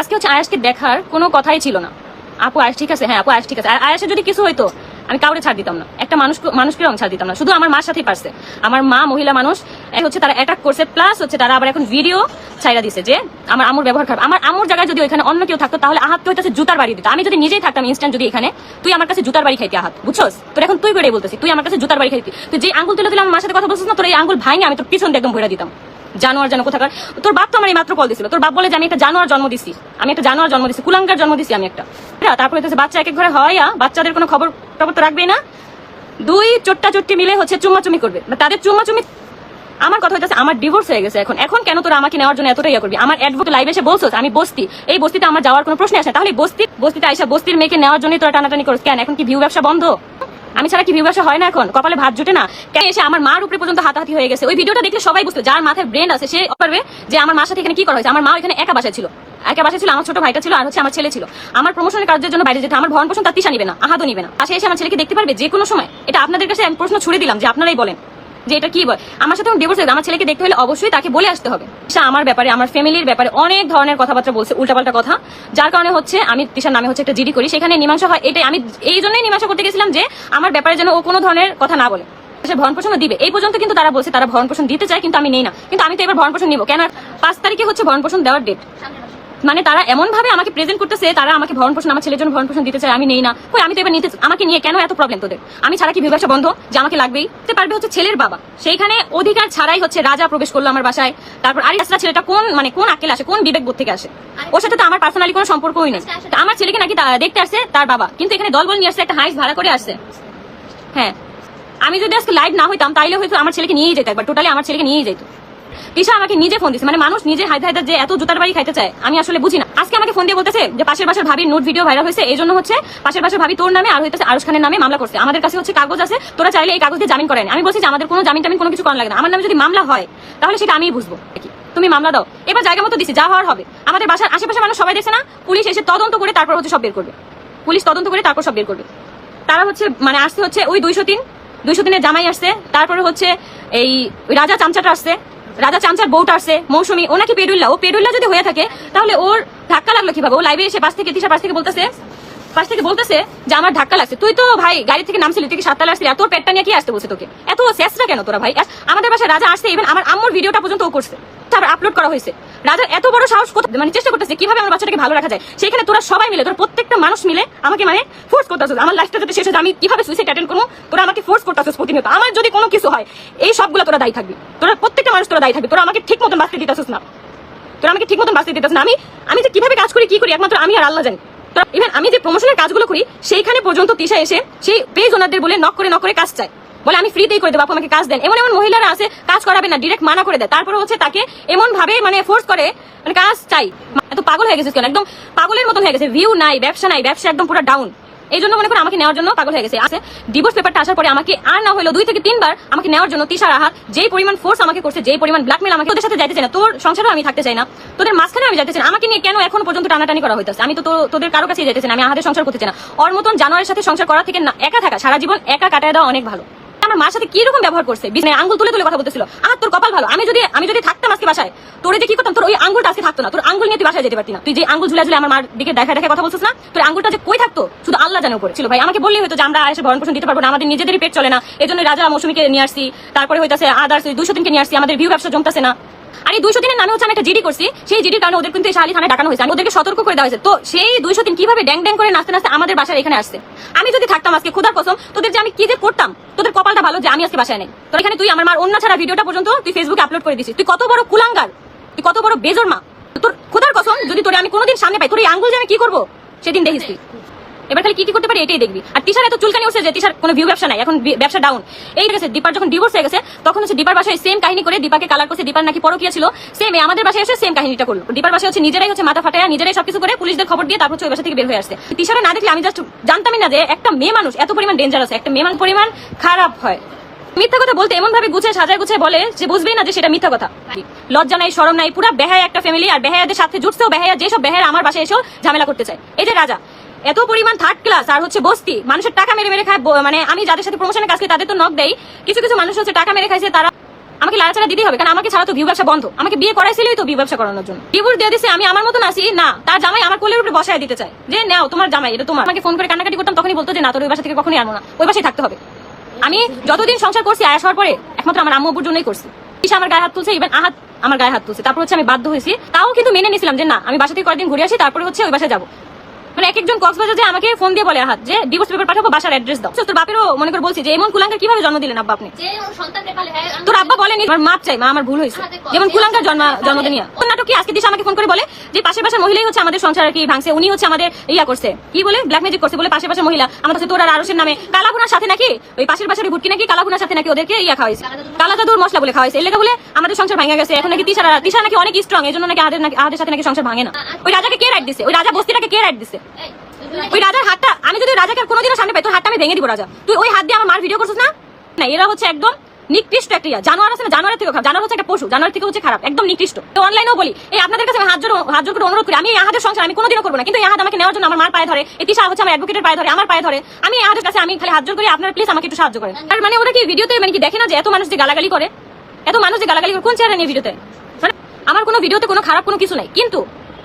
আজকে হচ্ছে আয়াসকে দেখার কোনো কথাই ছিল না। আপু, আয়াস ঠিক আছে? হ্যাঁ আপু, আয়াস ঠিক আছে। আর আয়াসের যদি কিছু হইতো, আমি কাউরে ছাড় দিতাম না। একটা মানুষ মানুষকে রং ছাড় দিতাম না। শুধু আমার মার সাথেই পারছে। আমার মা মহিলা মানুষ হচ্ছে তারা অ্যাটাক করছে প্লাস হচ্ছে তারা আবার এখন ভিডিও ছাইরা দিছে যে আমার আমুর ব্যবহার খারাপ। আমার আমুর জায়গায় যদি ওইখানে অন্য কেউ থাকতো, তাহলে আহাতকে হইতেছে জুতার বাড়ি দিত। আমি যদি নিজেই থাকতাম ইনস্ট্যান্ট যদি এখানে, তুই আমার কাছে জুতার বাড়ি খাইতি আহাত। বুঝছস? তোর এখন তুই করে বলতেছি, তুই আমার কাছে জুতার বাড়ি খাইতি। তুই যে আঙ্গুল তুলে তুলে আমার মার সাথে কথা বলছিস না, তোর এই আঙ্গুল ভাঙে আমি তোর পিছন দিয়ে একদম ভরে দিতাম। জানোয়ার যেন কোথাকার। তোর বাপ তো আমার এই মাত্র কল দিছিল। তোর বাপ বলে যে, আমি একটা জানোয়ার জন্ম দিছি। আমি একটা জানোয়ার জন্ম দিছি। কুলাঙ্কার জন্ম দিছি আমি একটা। তারপরে হচ্ছে বাচ্চা এক এক ঘরে হয় বাচ্চাদের কোনো খবর টবর তো রাখবেই না। দুই চোট্টা চুট্টি মিলে হচ্ছে চুম্মাচুমি করবে। তাদের চুম্মাচুমি আমার কথা হচ্ছে আমার ডিভোর্স হয়ে গেছে এখন। এখন কেন তোরা আমাকে নেওয়ার জন্য এতটা ইয়ে করবি? আমার অ্যাডভোকেট লাইভ এসে বলছো আমি বস্তি। এই বস্তিতে আমার যাওয়ার কোনো প্রশ্ন আসে তাহলে বস্তি বস্তিতে আইসা বস্তির মেয়েকে নেওয়ার জন্য তোরা টানাটানি করিস। কেন? এখন কি ভিউ ব্যবসা বন্ধ? আমি ছাড়া কি ভিউ হয় না এখন? কপালে ভাত জুটে না? কেন এসে আমার মার উপরে পর্যন্ত হাতাহাতি হয়ে গেছে? ওই ভিডিওটা দেখলে সবাই বুঝতো, যার মাথায় ব্রেন আছে, সে পারবে যে আমার মার সাথে এখানে কি করা হয়েছে? আমার মা এখানে একা বাসায় ছিল। একা বাসা ছিল, আমার ছোট ভাইটা ছিল আর হচ্ছে আমার ছেলে ছিল। আমার প্রমোশনের কাজের জন্য বাইরে যেতে আমার ভরণ পোষণ তার তিসা নিবে না আহাদ নিবে না। আসে এসে আমার ছেলেকে দেখতে পারবে যে কোনো সময়। এটা আপনাদের কাছে আমি প্রশ্ন ছুড়ে দিলাম যে আপনারাই বলেন। যে এটা কি আমার সাথে ডিভোর্স হয়েছে, আমার ছেলেকে দেখতে হলে অবশ্যই তাকে বলে আসতে হবে। তিশা আমার ব্যাপারে, আমার ফ্যামিলির ব্যাপারে অনেক ধরনের কথাবার্তা বলছে, উল্টাপাল্টা কথা। যার কারণে হচ্ছে আমি তিশার নামে হচ্ছে একটা জিডি করি। সেখানে মীমাংসা হয়, এটাই আমি এই জন্যই মীমাংসা করতে গেছিলাম যে আমার ব্যাপারে যেন ও কোনো ধরনের কথা না বলে। সে ভরণ পোষণ দিবে। এই পর্যন্ত কিন্তু তারা বলছে, তারা ভরণ পোষণ দিতে চায়, কিন্তু আমি নেই না। কিন্তু আমি তো এবার ভরণ পোষণ নিবো। কেন? পাঁচ তারিখে হচ্ছে ভরণ পোষণ দেওয়ার ডেট মানে তারা এমন ভাবে আমাকে প্রেজেন্ট করতেছে তারা আমাকে ভরণ পোষণ আমার ছেলের জন্য ভরণ পোষণ দিতে চায় আমি নেই না। কই আমি তো এবার নিতে আমাকে নিয়ে কেন এত প্রবলেম তোদের? আমি ছাড়া কি ব্যবসা বন্ধ? যে আমাকে লাগবেই। তে পারবে হচ্ছে ছেলের বাবা। সেইখানে অধিকার ছাড়াই হচ্ছে রাজা প্রবেশ করল আমার বাসায়। তারপর আরে আসরা ছেলেটা কোন মানে কোন আকেল আসে কোন বিবেক বোধ থেকে আসে? ওর সাথে তো আমার পার্সোনালি কোনো সম্পর্কই নেই। তা আমার ছেলেকে নাকি দেখতে আসছে তার বাবা। কিন্তু এখানে দলবল নিয়ে আসছে একটা হাইস ভাড়া করে আসছে হ্যাঁ। আমি যদি আজকে লাইভ না হইতাম তাইলে হয়তো আমার ছেলেকে নিয়েই যেত একবার। টোটালি আমার ছেলেকে নিয়েই যেত। তিশা আমাকে নিজে ফোন দিছে। মানে মানুষ নিজে হাইতে হাইতে যে এত জুতার বাড়ি খাইতে চায়, আমি আসলে বুঝি না। আজকে আমাকে ফোন দিয়ে বলতেছে যে পাশের পাশের ভাবির নোট ভিডিও ভাইরাল হয়েছে, এই জন্য হচ্ছে পাশের পাশের ভাবি তোর নামে আর হইতেছে আরুষ খানের নামে মামলা করছে। আমাদের কাছে হচ্ছে কাগজ আছে, তোরা চাইলে এই কাগজ দিয়ে জামিন করেন আমি বলছি যে আমাদের কোনো জামিন টামিন কোনো কিছু করা লাগে না। আমার নামে যদি মামলা হয়, তাহলে সেটা আমিই বুঝব। তুমি মামলা দাও। এবার জায়গা মতো দিছি, যা হওয়ার হবে। আমাদের বাসার আশেপাশে মানুষ সবাই দেখছে না, পুলিশ এসে তদন্ত করে তারপর হচ্ছে সব বের করবে। পুলিশ তদন্ত করে তারপর সব বের করবে। তারা হচ্ছে মানে আসছে হচ্ছে ওই দুইশো তিন, দুইশো তিনের জামাই আসছে, তারপরে হচ্ছে এই রাজা চামচাটা আসছে রাজা চামচার বউটা আসছে, মৌসুমি ও নাকি পেডুল্লা, ও পেডুল্লা যদি হয়ে থাকে, তাহলে ওর ধাক্কা লাগল কীভাবে? ও লাইভে এসে পাশ থেকে তিশা পাশ থেকে বলতেছে, পাশ থেকে বলতেছে যে আমার ধাক্কা লাগছে। তুই তো ভাই গাড়ি থেকে নামছিলি, তুই সাততলা আসছিলি তোর পেটটা নিয়ে কি আসতে বলছে তোকে? এত শেষরা কেন তোরা ভাই? আমাদের বাসায় রাজা আসছে ইভেন আমার আম্মুর ভিডিওটা পর্যন্ত ও করছে। তারপর আপলোড করা হয়েছে। রাজার এত বড় সাহস মানে চেষ্টা করতেছে কীভাবে আমার বাচ্চাটাকে ভালো রাখা যায়। সেখানে তোরা সবাই মিলে, তোর প্রত্যেকটা মানুষ মিলে আমাকে মানে ফোর্স করতেছিস আমার লাইফটা যাতে শেষ হয়ে আমি কীভাবে সুইসাইড অ্যাটেন্ড করব? তোরা আমাকে ফোর্স করতেছিস প্রতিনিয়ত। আমার যদি কোনো কিছু হয়, এই সবগুলো তোরা দায়ী থাকবি। তোরা প্রত্যেকটা মানুষ তোরা দায়ী থাকবি। তোরা আমাকে ঠিক মতন বাঁচতে দিতেছিস না। তোরা আমাকে ঠিক মতন বাঁচতে দিতেছিস না। আমি আমি যে কীভাবে কাজ করি, কি করি, একমাত্র আমি আর আল্লাহ জানি। ইভেন আমি যে প্রমোশনের কাজগুলো করি, সেইখানে পর্যন্ত তিশা এসে, সেই পেজ ওনারদের বলে নক করে নক করে কাজ চায়। বলে, আমি ফ্রিতেই করে দেবো, আপু আমাকে কাজ দেন। এমন এমন মহিলারা আছে, কাজ করাবে না ডিরেক্ট মানা করে দেয়। তারপরে হচ্ছে তাকে এমন ভাবে মানে ফোর্স করে মানে কাজ চাই। এত পাগল হয়ে গেছে কেন? একদম পাগলের মতন হয়ে গেছে। ভিউ নাই, ব্যবসা নাই, ব্যবসা একদম পুরো ডাউন এই জন্য মনে করে আমাকে নেওয়ার জন্য পাগল হয়ে গেছে। আছে ডিভোর্স পেপারটা আসার পরে আমাকে আর না হলো দুই থেকে তিনবার আমাকে নেওয়ার জন্য তিসার আহাত যেই পরিমাণ ফোর্স আমাকে করছে, যেই পরিমাণ ব্ল্যাকমেল আমাকে, তোদের সাথে যাইতে চাই না। তোর সংসারও আমি থাকতে চাই না। তোদের মাঝখানে আমি যাইতে চাই আমাকে নিয়ে কেন এখন পর্যন্ত টানাটানি করা হইতেছে? আমি তো তোদের কারও কাছে যেতে চাই না। আমি আহাদের সংসার করতে চাই না। ওর মতন জানোয়ারের সাথে সংসার করা থেকে না, একা থাকা, সারা জীবন একা কাটায় দেওয়া অনেক ভালো। আমার মার সাথে কি রকম ব্যবহার করছে? বিছানায় আঙ্গুল তুলে তুলে কথা বলতেছিল। আর তোর কপাল ভালো। আমি যদি আমি যদি থাকতাম আজকে বাসায়, তোর যে কি করতাম? তোর ওই আঙ্গুলটা আজকে থাকতো না। তোর আঙ্গুল নিয়ে তুই বাসায় যেতে পারতি না। তুই যে আঙ্গুল ঝুলে ঝুলে আমার মার দিকে দেখা দেখা কথা বলছিস না, তোর আঙ্গুলটা যে কই থাকতো? শুধু আল্লাহ জানে উপরে। ছিল ভাই, আমাকে বললেই হয়তো যে আমরা এসে ভরণ পোষণ দিতে পারব না। আমাদের নিজেদেরই পেট চলে না। এই জন্য রাজা মৌসুমীকে নিয়ে আসছি। তারপরে হইতাছে আদার্স দুশো দিনকে নিয়ে আসছি। আমাদের ভিউ ব্যবসা জমতেছে না। আর এই দুইশো দিনের নামে হচ্ছে আমি একটা জিডি করছি, সেই জিডির কারণে ওদের কিন্তু এই শালি থানায় ডাকানো হয়েছে ওদেরকে সতর্ক করে দেওয়া হয়েছে। তো সেই দুইশো দিন কীভাবে ড্যাং ড্যাং করে নাচতে নাচতে আমাদের বাসায় এখানে আসছে? আমি যদি থাকতাম আজকে খুদার কসম, তোদের যে আমি কি যে করতাম, তোদের কপালটা ভালো যে আমি আজকে বাসায় নেই। তো এখানে তুই আমার মার অন্য ছাড়া ভিডিওটা পর্যন্ত তুই ফেসবুকে আপলোড করে দিছিস। তুই কত বড় কুলাঙ্গার, তুই কত বড় বেজর মা। তোর খুদার কসম, যদি তোরে আমি কোনোদিন সামনে পাই, তোর এই আঙ্গুল যে আমি কি করব? সেদিন দেখিস তুই। এবার খালি কি কি করতে পারি এটাই দেখবি। আর তিশার এত চুলকানি উঠছে যে, তিশার কোনো ভিউ ব্যবসা নাই, এখন ব্যবসা ডাউন এই গেছে দীপার যখন ডিভোর্স হয়ে গেছে, তখন হচ্ছে দীপার বাসায় সেম কাহিনী করে দীপাকে কালার করছে, দীপার নাকি পরকিয়া ছিল সেম আমাদের বাসায় এসে সেম কাহিনীটা করল। দীপার বাসায় হচ্ছে নিজেরাই হচ্ছে মাথা ফাটায়, নিজেরাই সবকিছু করে পুলিশদের খবর দিয়ে তারপর হচ্ছে ওই বাসা থেকে বের হয়ে আসছে। তিশারে না দেখলে আমি জাস্ট জানতামই না যে একটা মেয়ে মানুষ এত পরিমাণ ডেঞ্জার আছে একটা মেয়ে পরিমাণ খারাপ হয়। মিথ্যা কথা বলতে এমন ভাবে গুছিয়ে সাজায় গুছিয়ে বলে যে বুঝবেই না যে সেটা মিথ্যা কথা। লজ্জা নাই, শরম নাই, পুরা বেহায় একটা ফ্যামিলি আর বেহায়াদের সাথে জুটছেও বেহায়া, যেসব বেহায়া আমার বাসায় এসেও ঝামেলা করতে চায়। এই যে রাজা। এত পরিমাণ থার্ড ক্লাস আর হচ্ছে বস্তি। মানুষের টাকা মেরে মেরে খায় মানে আমি যাদের সাথে প্রমোশনের কাজ করি, তাদের তো নক দেই। কিছু কিছু মানুষ হচ্ছে টাকা মেরে খাইছে, তারা আমাকে লাড়া ছাড়া দিতেই হবে, কারণ আমাকে ছাড়া তো ভিউ ব্যবসা বন্ধ। আমাকে বিয়ে করাইছিলই তো ভিউ ব্যবসা করানোর জন্য। ডিভোর্স দিয়ে দিছে, আমি আমার মতন আসি না, তার জামাই আমার কোলের উপরে বসায় দিতে চায়। যে, নাও, তোমার জামাই, এটা তোমার। আমাকে ফোন করে কান্নাকাটি করতাম, তখনই বলতো যে, না, তোর ওই বাসা থেকে কখনই আনো না। ওই বাসায় থাকতে হবে। আমি যতদিন সংসার করছি, আয়াস হওয়ার পরে একমাত্র আমার আম্মু আব্বুর জন্যই করছি। ঈশা আমার গায়ে হাত তুলছে ইভেন আহাত আমার গায়ে হাত তুলছে। তারপর হচ্ছে আমি বাধ্য হয়েছি। তাও কিন্তু মেনে নিয়েছিলাম যে, না, আমি বাসা থেকে কয়েকদিন ঘুরে আসি, তারপরে হচ্ছে ওই বাসায় যাব। মানে এক একজন কক্সবাজার যে আমাকে ফোন দিয়ে বলে আহাত যে ডিভোর্স পেপার পাঠাবো বাসার অ্যাড্রেস দাও। তোর বাপেরও মনে করে বলছি যে এমন কুলাঙ্কার কীভাবে জন্ম দিলেন আব্বা আপনি? তোর আব্বা বলেনি আমার মাপ চাই মা আমার ভুল হয়েছে। যেমন কুলাঙ্কার জন্ম জন্মদিন ইয়া কোন নাটক কি আজকে দিশা আমাকে ফোন করে বলে যে পাশের পাশের মহিলাই হচ্ছে আমাদের সংসার কি ভাঙছে উনি হচ্ছে আমাদের ইয়া করছে। কি বলে? ব্ল্যাক ম্যাজিক করছে বলে পাশের পাশের মহিলা আমার কাছে তোর আর আরসের নামে কালাভুনার সাথে নাকি ওই পাশের পাশের ভুটকি নাকি কালাভুনার সাথে নাকি ওদেরকে ইয়া খাওয়াইছে। কালা জাদুর মশলা বলে খাওয়াইছে। এই লেখা বলে আমাদের সংসার ভাঙা গেছে এখন নাকি তিশা তিশা নাকি অনেক স্ট্রং এই জন্য নাকি আমাদের নাকি আমাদের সাথে নাকি সংসার ভাঙে না। ওই রাজাকে কে রাইট দিছে? ওই রাজা বস্তিটাকে কে রাইট দিছে? ওই রাজার হাতটা, আমি যদি রাজাকে কোনোদিনও সামনে পাই, তোর হাতটা আমি ভেঙে দিব, রাজা। তুই ওই হাত দিয়ে আমার মার ভিডিও করছিস না? না, এরা হচ্ছে একদম নিকৃষ্ট একটা জানোয়ার আছে না থেকে খারাপ। জানোয়ার হচ্ছে একটা পশু, জানোয়ার থেকে হচ্ছে খারাপ, একদম নিকৃষ্ট। তো অনলাইনেও বলি, এই আপনাদের কাছে হাত জোর হাত জোর করে অনুরোধ করি, আমি এই হাতের সংসার আমি কোনোদিনও করব না। কিন্তু এই হাত আমাকে নেওয়ার জন্য আমার মার পায়ে ধরে, এই তিশা হচ্ছে আমার অ্যাডভোকেটের পায়ে ধরে, আমার পায়ে ধরে। আমি এই হাতের কাছে আমি খালি হাত জোর করি, আপনারা প্লিজ আমাকে একটু সাহায্য করেন। আর মানে ওরা কি ভিডিওতে মানে কি দেখে না যে এত মানুষ যে গালাগালি করে? এত মানুষ যে গালাগালি করে, কোন চেহারা নিয়ে ভিডিওতে মানে আমার কোনো ভিডিওতে কোনো খারাপ কোনো কিছু নাই। কিন্তু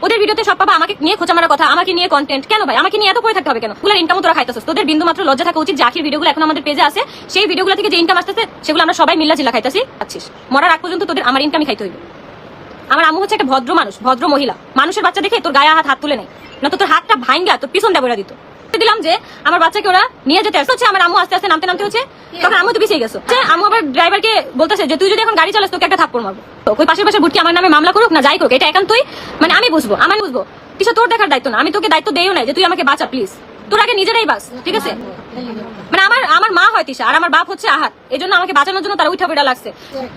ওদের ভিডিওতে সব পাবা, আমাকে নিয়ে খোঁচা মারা কথা, আমাকে নিয়ে কন্টেন্ট কেন ভাই? আমাকে নিয়ে এত পড়ে থাকতে হবে কেন? ওগুলোর ইনকাম তোরা খাইতেছিস। তোদের বিন্দু মাত্র লজ্জা থাকা উচিত যে ভিডিওগুলো এখন আমাদের পেজে আছে। সেই ভিডিওগুলো থেকে যে ইনকাম আসতেছে, সেগুলো আমরা সবাই মিল্লা জিল্লা খাইতেছি। আছিস মরার আগ পর্যন্ত তোদের আমার ইনকামই খাইতে হইবে। আমার আম্মু হচ্ছে একটা ভদ্র মানুষ, ভদ্র মহিলা। মানুষের বাচ্চা দেখে তোর গায়ে হাত হাত তুলে নেই। না তো তোর হাতটা ভাঙ্গা তোর পিছন দেবরা দিত। দিলাম যে আমার বাচ্চাকে ওরা নিয়ে যেতে আসছে। হচ্ছে আমার আম্মু আস্তে আস্তে নামতে নামতে হচ্ছে। তখন আম্মু তো পিছিয়ে গেছো। আম্মু আবার ড্রাইভারকে বলতেছে যে তুই যদি এখন গাড়ি চালাস তোকে একটা থাপ্পড় মারবো। ওই পাশের পাশে বুটকি আমার নামে মামলা করুক না যাই করুক এটা একান্তই মানে আমি বুঝব আমি বুঝব। কিছু তোর দেখার দায়িত্ব না? আমি তোকে দায়িত্ব দেইও নাই যে তুই আমাকে বাঁচা প্লিজ তোর আগে নিজেরাই বাস ঠিক আছে? মানে আমার আমার মা হয় তিশা আর আমার বাপ হচ্ছে আহাত এই জন্য আমাকে বাঁচানোর জন্য তারা উঠা বেড়া লাগছে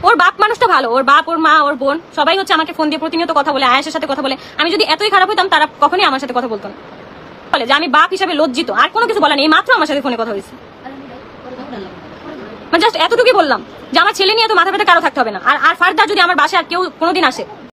ওর বাপ মানুষটা ভালো ওর বাপ ওর মা ওর বোন সবাই হচ্ছে আমাকে ফোন দিয়ে প্রতিনিয়ত কথা বলে আয়াসের সাথে কথা বলে। আমি যদি এতই খারাপ হইতাম তারা কখনই আমার সাথে কথা বলতো না। বলে যে আমি বাপ হিসাবে লজ্জিত। আর কোনো কিছু বলেনি এই মাত্র আমার সাথে ফোনে কথা হয়েছে। মানে জাস্ট এতটুকুই বললাম যে আমার ছেলে নিয়ে তো মাথা ব্যথা কারও থাকতে হবে না। আর আর ফার্দার যদি আমার বাসায় আর কেউ কোনোদিন আসে